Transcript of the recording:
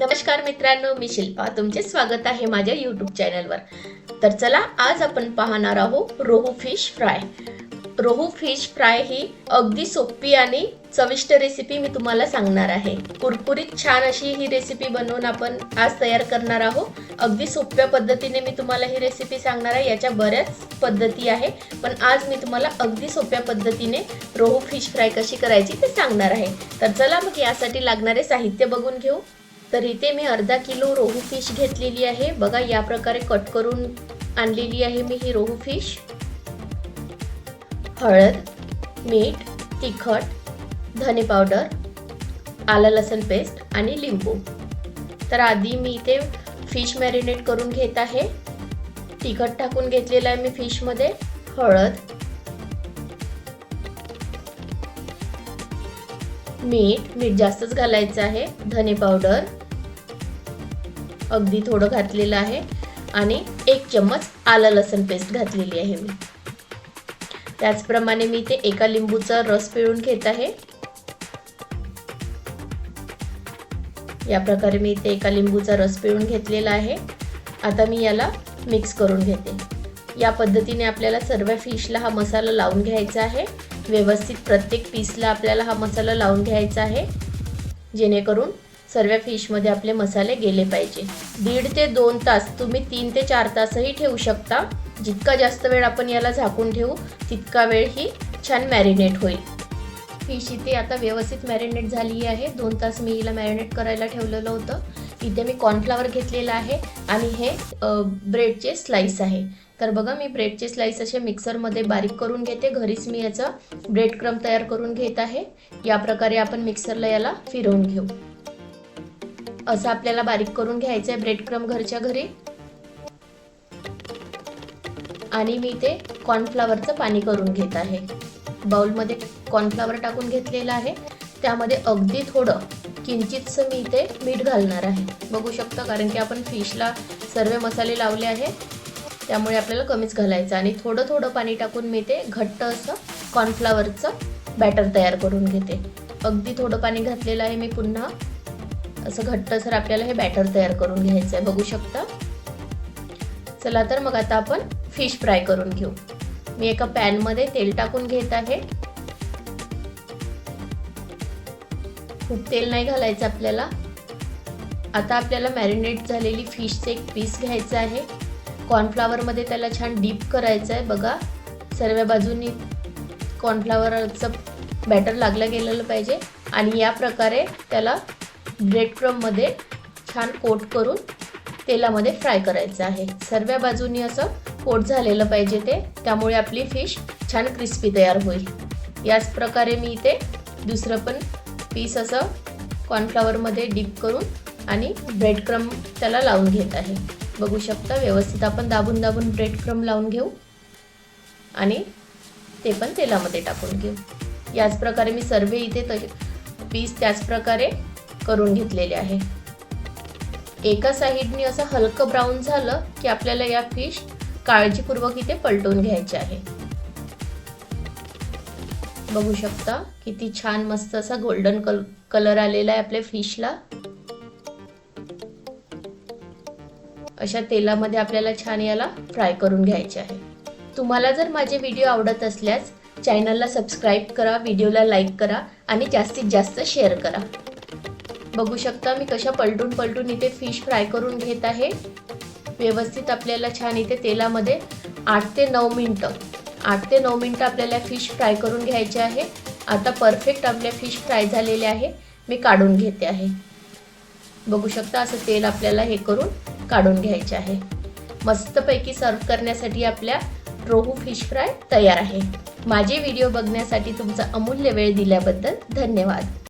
नमस्कार मित्रांनो मी शिल्पा. तुमचे स्वागत आहे माझ्या यूट्यूब चॅनलवर तर चला आज आपण पाहणार आहोत rohu fish fry. Rohu fish fry ही अगदी सोपी आणि चविष्ट रेसिपी मी तुम्हाला सांगणार आहे. कुरकुरीत छान अशी ही रेसिपी बनवून आपण आज तयार करणार आहोत. अगदी सोप्या पद्धतीने मी तुम्हाला ही रेसिपी सांगणार आहे. याच्या बऱ्याच पद्धती आहे. पण आज मी तुम्हाला अगदी सोप्या पद्धतीने रोहू फिश फ्राय कशी करायची ते सांगणार आहे. तर चला मग यासाठी लागणारे साहित्य बघून घेऊ. तर इथे मी अर्धा किलो रोहू फिश घेतलेली आहे. बघा या प्रकारे कट करून आणलेली आहे मी ही रोहू फिश. हळद मीठ तिखट धने पावडर आलं लसण पेस्ट आणि लिंबू. तर आधी मी इथे फिश मॅरिनेट करून घेत आहे. तिखट टाकून घेतलेलं आहे मी फिशमध्ये. हळद मीठ मीठ जास्तच घालायचं आहे. धने पावडर अगदी थोडं घातलेलं आहे. आणि एक चम्मच आलं लसण पेस्ट घातलेली आहे मी. त्याचप्रमाणे मी ते एका लिंबूचा रस पिळून घेत आहे. या प्रकारे मी इथे एका लिंबूचा रस पिळून घेतलेला आहे. आता मी याला मिक्स करून घेते. या पद्धतीने आपल्याला सर्व फिशला हा मसाला लावून घ्यायचा आहे. व्यवस्थित प्रत्येक पीसला आपल्याला हा मसाला लावून घ्यायचा आहे. जेणेकरून सर्व फिशमध्ये आपले मसाले गेले पाहिजे. दीड ते दोन तास तुम्ही तीन ते चार तासही ठेवू शकता. जितका जास्त वेळ आपण याला झाकून ठेवू तितका वेळ ही छान मॅरिनेट होईल. फिश इथे आता व्यवस्थित मॅरिनेट झाली आहे. दोन तास मी हिला मॅरिनेट करायला ठेवलेलं होतं. इथे मी कॉर्नफ्लावर घेतलेलं आहे आणि हे ब्रेडचे स्लाईस आहे. तर बघा मी ब्रेडचे स्लाईस असे मिक्सरमध्ये बारीक करून घेते. घरीच मी याचा ब्रेड क्रम तयार करून घेत आहे. या प्रकारे आपण मिक्सरला याला फिरवून घेऊ. असं आपल्याला बारीक करून घ्यायचं आहे ब्रेड क्रम घरच्या घरी. आणि मी ते कॉर्नफ्लावरचं पाणी करून घेत आहे. बाउलमध्ये कॉर्नफ्लावर टाकून घेतलेलं आहे. त्यामध्ये अगदी थोडं किंचितसं मी इथे मीठ घालणार आहे. बघू शकता कारण की आपण फिशला सर्व मसाले लावले आहे. त्यामुळे आपल्याला कमीच घालायचं आणि थोडं थोडं पाणी टाकून मी ते घट्ट असं कॉर्नफ्लावरचं बॅटर तयार करून घेते. अगदी थोडं पाणी घातलेलं आहे मी पुन्हा. असं घट्टसर आपल्याला हे बॅटर तयार करून घ्यायचं आहे. बघू शकता. चला तर मग आता आपण फिश फ्राय करून घेऊ. मी एका पॅनमध्ये तेल टाकून घेत आहे. खूप तेल नाही घालायचं आपल्याला. आता आपल्याला मॅरिनेट झालेली फिशचं एक पीस घ्यायचं आहे. कॉर्नफ्लावरमध्ये त्याला छान डीप करायचं आहे. बघा सर्व बाजूनी कॉर्नफ्लावरचं बॅटर लागलं गेलेलं पाहिजे. आणि या प्रकारे त्याला ब्रेड क्रममध्ये छान कोट करून तेलामध्ये फ्राय करायचं आहे. सर्व बाजूनी असं कोट झालेलं पाहिजे ते. त्यामुळे आपली फिश छान क्रिस्पी तयार होईल. याच प्रकारे मी इथे दुसरं पण पीस असं कॉर्नफ्लावरमध्ये डीप करून आणि ब्रेड क्रम त्याला लावून घेत आहे. बघू शकता व्यवस्थित आपण दाबून दाबून ब्रेड क्रम लावून घेऊ आणि ते पण तेलामध्ये टाकून घेऊ. याच प्रकारे मी सर्व इथे त पीस त्याच प्रकारे करून घेतलेले आहे. एका साईडनी असं हलकं ब्राऊन झालं की आपल्याला या फिश काळजीपूर्वक इथे पलटून घ्यायचे आहे. बघू शकता. किती छान मस्त असा गोल्डन कल कलर आलेला आहे आपल्या फिशला अशा तेलामध्ये आपल्याला छान याला फ्राय करून घ्यायचे आहे. तुम्हाला जर माझे व्हिडिओ आवडत असल्यास चॅनलला सबस्क्राईब करा व्हिडिओला लाईक करा आणि जास्तीत जास्त शेअर करा. बघू शकता मी कशा पलटून पलटून इथे फिश फ्राय करून घेत आहे. व्यवस्थित आपल्याला छान इथे तेलामध्ये आठ ते नऊ मिनटं आठ ते नऊ मिनटं आपल्याला फिश फ्राय करून घ्यायचे आहे. आता परफेक्ट आपल्या फिश फ्राय झालेले आहे. मी काढून घेते आहे. बघू शकता असं तेल आपल्याला हे करून काढून घ्यायचे आहे. मस्तपैकी सर्व करण्यासाठी आपल्या रोहू फिश फ्राय तयार आहे. माझे व्हिडिओ बघण्यासाठी तुमचा अमूल्य वेळ दिल्याबद्दल धन्यवाद.